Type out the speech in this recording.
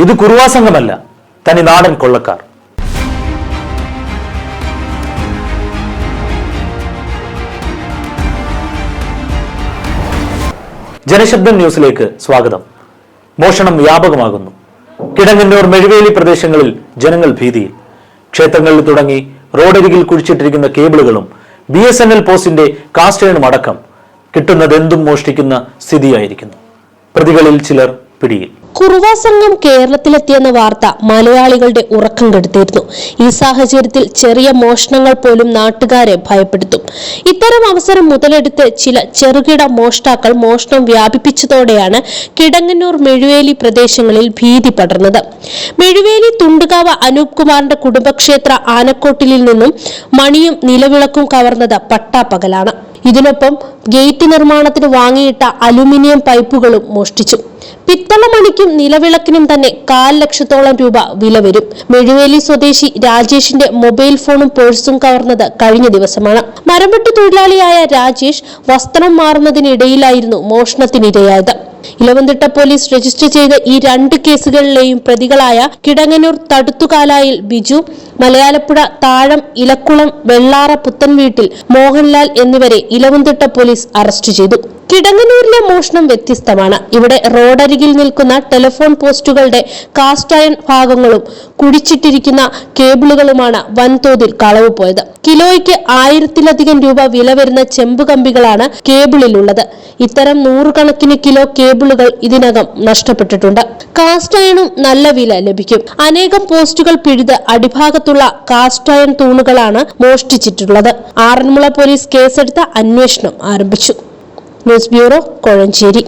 ഇത് കുറുവാ സംഘമല്ല തനി നാടൻ കൊള്ളക്കാർ. ജനശബ്ദം ന്യൂസിലേക്ക് സ്വാഗതം. മോഷണം വ്യാപകമാകുന്നു. കിടങ്ങന്നൂർ മെഴുവേലി പ്രദേശങ്ങളിൽ ജനങ്ങൾ ഭീതിയിൽ. ക്ഷേത്രങ്ങളിൽ തുടങ്ങി റോഡരികിൽ കുഴിച്ചിട്ടിരിക്കുന്ന കേബിളുകളും ബി എസ് എൻ എൽ പോസ്റ്റിന്റെ കാസ്റ്റേണും അടക്കം കിട്ടുന്നതെന്തും മോഷ്ടിക്കുന്ന സ്ഥിതിയായിരിക്കുന്നു. പ്രതികളിൽ ചിലർ പിടിയിൽ. കുറുവ സംഘം കേരളത്തിലെത്തിയെന്ന വാർത്ത മലയാളികളുടെ ഉറക്കം കെടുത്തിരുന്നു ഈ സാഹചര്യത്തിൽ ചെറിയ മോഷണങ്ങൾ പോലും നാട്ടുകാരെ ഭയപ്പെടുത്തും. ഇത്തരം അവസരം മുതലെടുത്ത് ചില ചെറുകിട മോഷ്ടാക്കൾ മോഷണം വ്യാപിപ്പിച്ചതോടെയാണ് കിടങ്ങന്നൂർ മെഴുവേലി പ്രദേശങ്ങളിൽ ഭീതി പടർന്നത്. മെഴുവേലി തുണ്ടുകാവ് അനൂപ് കുമാറിന്റെ കുടുംബക്ഷേത്ര ആനക്കോട്ടിലിൽ നിന്നും മണിയും നിലവിളക്കും കവർന്നത് പട്ടാപ്പകലാണ്. ഇതിനൊപ്പം ഗേറ്റ് നിർമ്മാണത്തിന് വാങ്ങിയിട്ട അലുമിനിയം പൈപ്പുകളും മോഷ്ടിച്ചു. പിത്തളമണിക്കും നിലവിളക്കിനും തന്നെ കാൽ ലക്ഷത്തോളം രൂപ വില വരും. മെഴുവേലി സ്വദേശി രാജേഷിന്റെ മൊബൈൽ ഫോണും പേഴ്സും കവർന്നത് കഴിഞ്ഞ ദിവസമാണ്. മരംവെട്ട് തൊഴിലാളിയായ രാജേഷ് വസ്ത്രം മാറുന്നതിനിടയിലായിരുന്നു മോഷണത്തിനിരയായത്. ഇലവന്തിട്ട പോലീസ് രജിസ്റ്റർ ചെയ്ത ഈ രണ്ട് കേസുകളിലെയും പ്രതികളായ കിടങ്ങനൂർ തടുത്തുകാലായിൽ ബിജു മലയാലപ്പുഴ താഴം ഇലക്കുളം വെള്ളാറ പുത്തൻവീട്ടിൽ മോഹൻലാൽ എന്നിവരെ ഇലവന്തിട്ട പോലീസ് അറസ്റ്റ് ചെയ്തു. കിടങ്ങന്നൂരിലെ മോഷണം വ്യത്യസ്തമാണ്. ഇവിടെ റോഡരികിൽ നിൽക്കുന്ന ടെലിഫോൺ പോസ്റ്റുകളുടെ കാസ്റ്റ് അയൺ ഭാഗങ്ങളും കുടിച്ചിട്ടിരിക്കുന്ന കേബിളുകളുമാണ് വൻതോതിൽ കളവ് പോയത് കിലോയ്ക്ക് ആയിരത്തിലധികം രൂപ വില വരുന്ന ചെമ്പ് കമ്പികളാണ് കേബിളിലുള്ളത്. ഇത്തരം നൂറുകണക്കിന് കിലോ കേബിളുകൾ ഇതിനകം നഷ്ടപ്പെട്ടിട്ടുണ്ട്. കാസ്റ്റ് അയണും നല്ല വില ലഭിക്കും. അനേകം പോസ്റ്റുകൾ പിഴുത് അടിഭാഗത്തുള്ള കാസ്റ്റ് അയൺ തൂണുകളാണ് മോഷ്ടിച്ചിട്ടുള്ളത്. ആറന്മുള പോലീസ് കേസെടുത്ത് അന്വേഷണം ആരംഭിച്ചു. News bureau Kozhencherry